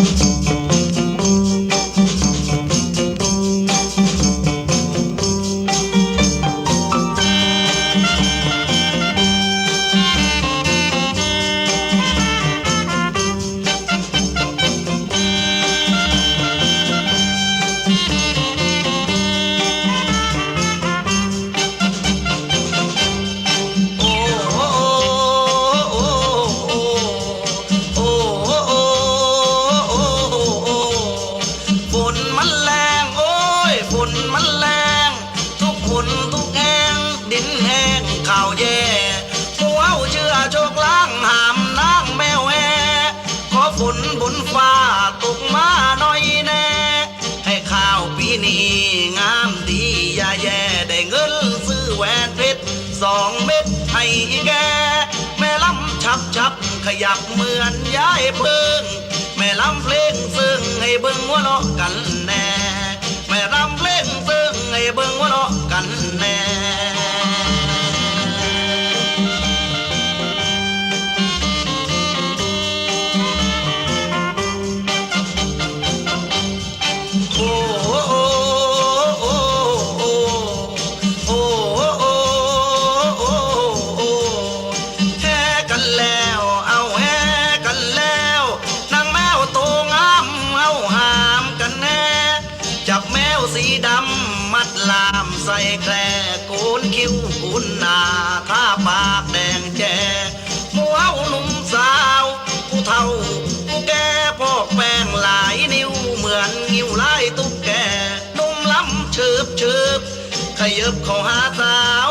Música ข่าวแย่หัวเชื่อโชคล้างหามนางแมวแหขอฝนบนฟ้าตกมาหน่อยแน่ ให้ข้าวปีนี้งามดีอย่าแย่ได้เงินซื้อแหวนเพชรสองเม็ดให้แกแม่ลำชับชับขยับเหมือนย้ายเพิงแม่ลำเพลงซึ่งให้เบิ่งหัวเราะกันแน่ สีดำมัดลามใส่แคร่โกนคิ้วโกุนหนาทาปากแดงแจมัวหนุ่มสาวผู้เฒ่าผู้แก่พอกแป้งหลายนิ้วเหมือนงิ้วลายตุ๊กแกนุ่มล้ำเชิบเชิบขยับเข้าหาสาว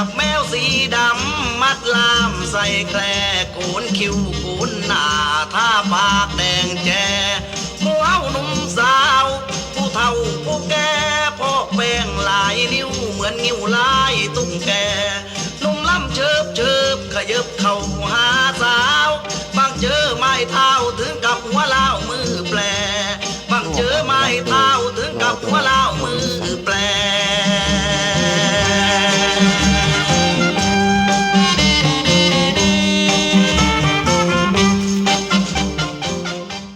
จับแมวสีดำ มัดลามใส่แคร่โกนคิ้วโกนหน้าท่าปากแดงแจมัวหนุ่มสาว ผู้เฒ่าผู้แก่พ่อแป้งหลายนิ้วเหมือนงิ้วลายตุ้งแกหนุ่มล่ำเชิบเชิบขยับเข้าหาสาว